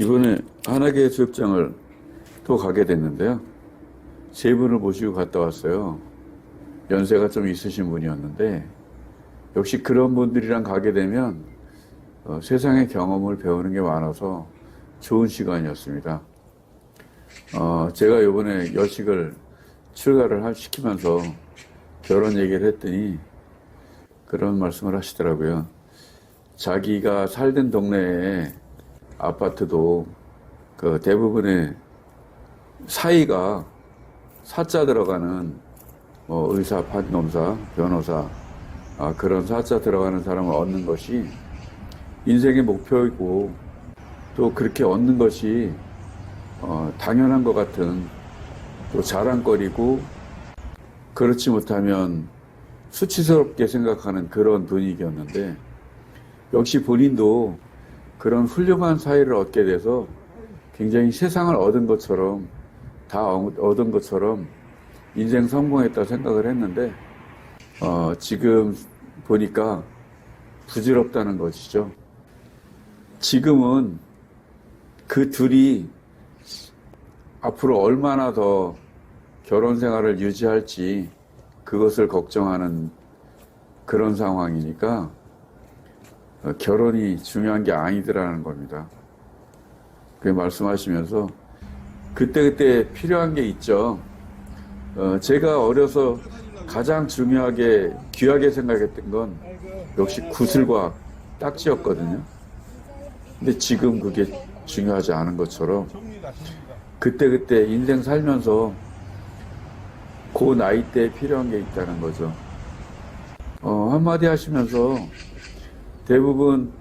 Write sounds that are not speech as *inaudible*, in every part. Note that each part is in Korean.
이번에 한화계 수협장을 또 가게 됐는데요. 세 분을 모시고 갔다 왔어요. 연세가 좀 있으신 분이었는데 역시 그런 분들이랑 가게 되면 어, 세상의 경험을 배우는 게 많아서 좋은 시간이었습니다. 어, 제가 이번에 여식을 출가를 할- 시키면서 결혼 얘기를 했더니 그런 말씀을 하시더라고요. 자기가 살던 동네에 아파트도 그 대부분의 사이가 사자 들어가는 뭐 의사, 판검사, 변호사 아, 그런 사자 들어가는 사람을 얻는 것이 인생의 목표이고 또 그렇게 얻는 것이 어, 당연한 것 같은 또 자랑거리고 그렇지 못하면 수치스럽게 생각하는 그런 분위기였는데 역시 본인도 그런 훌륭한 사회를 얻게 돼서 굉장히 세상을 얻은 것처럼 다 얻- 얻은 것처럼 인생 성공했다 생각을 했는데 어, 지금 보니까 부질없다는 것이죠. 지금은 그 둘이 앞으로 얼마나 더 결혼 생활을 유지할지 그것을 걱정하는 그런 상황이니까 어, 결혼이 중요한 게 아니더라는 겁니다. 그 말씀하시면서 그때 그때 필요한 게 있죠. 어, 제가 어려서 가장 중요하게 귀하게 생각했던 건 역시 구슬과 딱지였거든요. 근데 지금 그게 중요하지 않은 것처럼 그때그때 인생 살면서 그 나이 때에 필요한 게 있다는 거죠. 어, 한마디 하시면서 대부분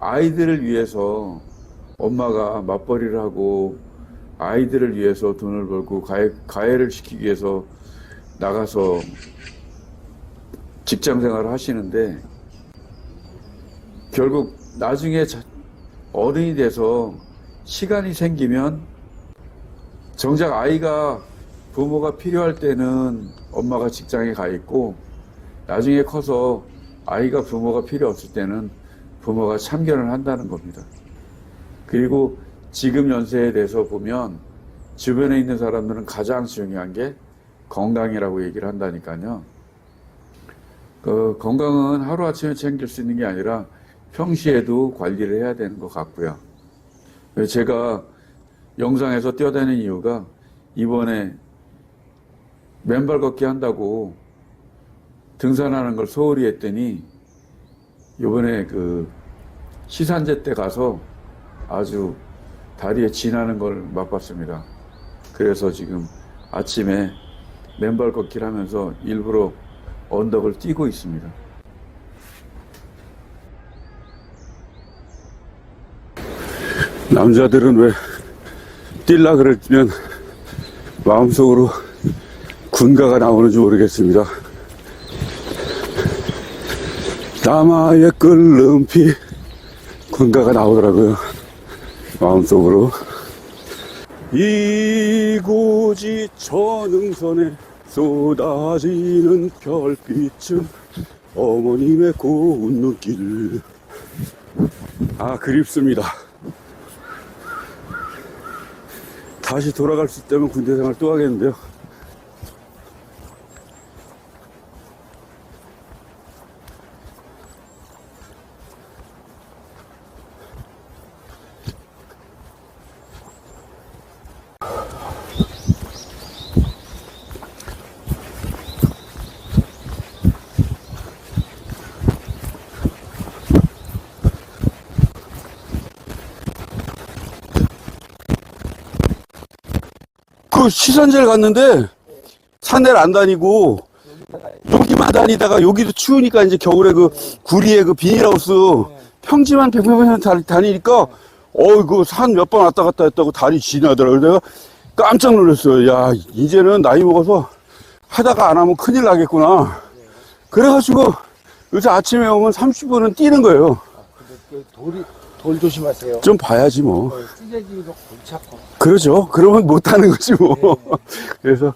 아이들을 위해서 엄마가 맞벌이를 하고 아이들을 위해서 돈을 벌고 가해, 가해를 시키기 위해서 나가서 직장 생활을 하시는데 결국 나중에 자- 어른이 돼서 시간이 생기면 정작 아이가 부모가 필요할 때는 엄마가 직장에 가 있고 나중에 커서 아이가 부모가 필요 없을 때는 부모가 참견을 한다는 겁니다. 그리고 지금 연세에 대해서 보면 주변에 있는 사람들은 가장 중요한 게 건강이라고 얘기를 한다니까요. 그 건강은 하루아침에 챙길 수 있는 게 아니라 평시에도 관리를 해야 되는 것 같고요. 제가 영상에서 뛰어다니는 이유가 이번에 맨발 걷기 한다고 등산하는 걸 소홀히 했더니 이번에 그 시산제 때 가서 아주 다리에 지나는 걸 맛봤습니다. 그래서 지금 아침에 맨발 걷기를 하면서 일부러 언덕을 뛰고 있습니다. 남자들은 왜 뛸라 그러면 마음속으로 군가가 나오는지 모르겠습니다. 남아의 끓는 피 군가가 나오더라고요. 마음속으로. 이고지 천응선에 쏟아지는 별빛은 어머님의 고운 눈길. 아, 그립습니다. 다시 돌아갈 수 있다면 군대 생활 또 하겠는데요. 그 시선제를 갔는데 산에를 안 다니고 여기만 다니다가 여기도 추우니까 이제 겨울에 그 구리에 그 비닐하우스 평지만 백몇번 다니니까 어이구 산몇 번 왔다 갔다 했다고 다리 지나더라고요. 내가 깜짝 놀랐어요. 야 이제는 나이 먹어서 하다가 안 하면 큰일 나겠구나. 그래가지고 요새 아침에 오면 30분은 뛰는 거예요. 그 돌이 돌 조심하세요. 좀 봐야지 뭐. 찢어지기도 골치 아파. 그러죠. 그러면 못하는 거지 뭐. *laughs* 그래서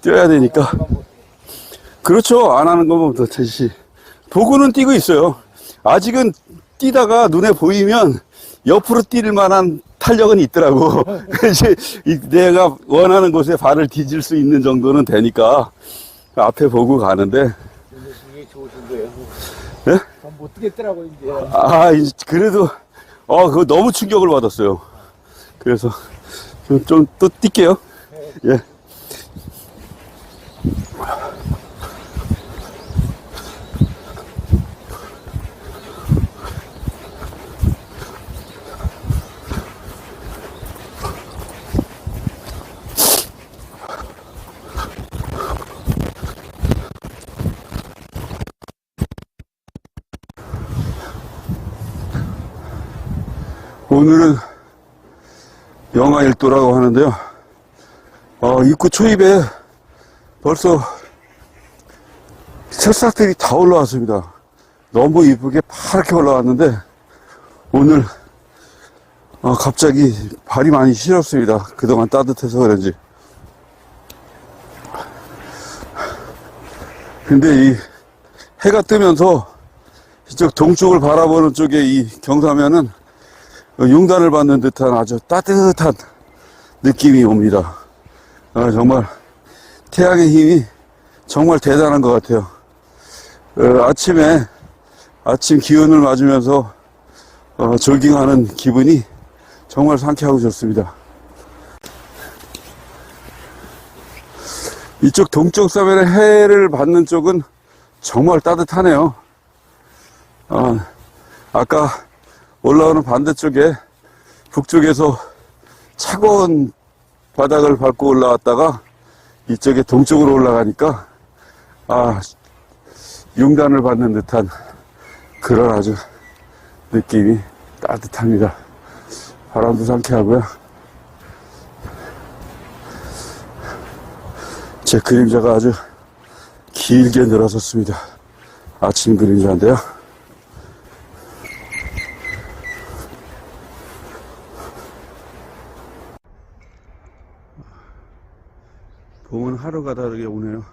뛰어야 되니까. 그렇죠. 안 하는 거면 더 되지. 보고는 뛰고 있어요. 아직은 뛰다가 눈에 보이면 옆으로 뛸 만한 탄력은 있더라고. *laughs* 이제 이 내가 원하는 곳에 발을 디딜 수 있는 정도는 되니까 앞에 보고 가는데 근데 그게 좋으신데요. 예? 못 뛰겠더라고 이제. 아, 이제 그래도, 어, 그거 너무 충격을 받았어요. 그래서, 좀, 좀또 뛸게요. 예. 오늘은 영하 1도라고 하는데요. 어, 입구 초입에 벌써 새싹들이 다 올라왔습니다. 너무 이쁘게 파랗게 올라왔는데 오늘 어, 갑자기 발이 많이 시렵습니다. 그동안 따뜻해서 그런지. 근데 이 해가 뜨면서 이쪽 동쪽을 바라보는 쪽에 이 경사면은 융단을 받는 듯한 아주 따뜻한 느낌이 옵니다. 아, 정말 태양의 힘이 정말 대단한 것 같아요. 어, 아침에 아침 기운을 맞으면서 어, 조깅하는 기분이 정말 상쾌하고 좋습니다. 이쪽 동쪽 서면의 해를 받는 쪽은 정말 따뜻하네요. 어, 아까 올라오는 반대쪽에 북쪽에서 차가운 바닥을 밟고 올라왔다가 이쪽에 동쪽으로 올라가니까 아 융단을 받는 듯한 그런 아주 느낌이 따뜻합니다. 바람도 상쾌하고요. 제 그림자가 아주 길게 늘어섰습니다. 아침 그림자인데요. 봄은 하루가 다르게 오네요.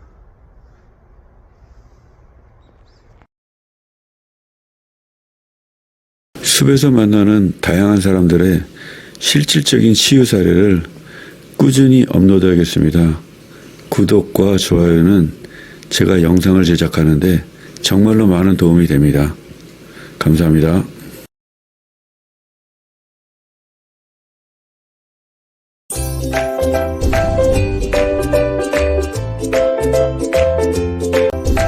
숲에서 만나는 다양한 사람들의 실질적인 치유 사례를 꾸준히 업로드하겠습니다. 구독과 좋아요는 제가 영상을 제작하는데 정말로 많은 도움이 됩니다. 감사합니다.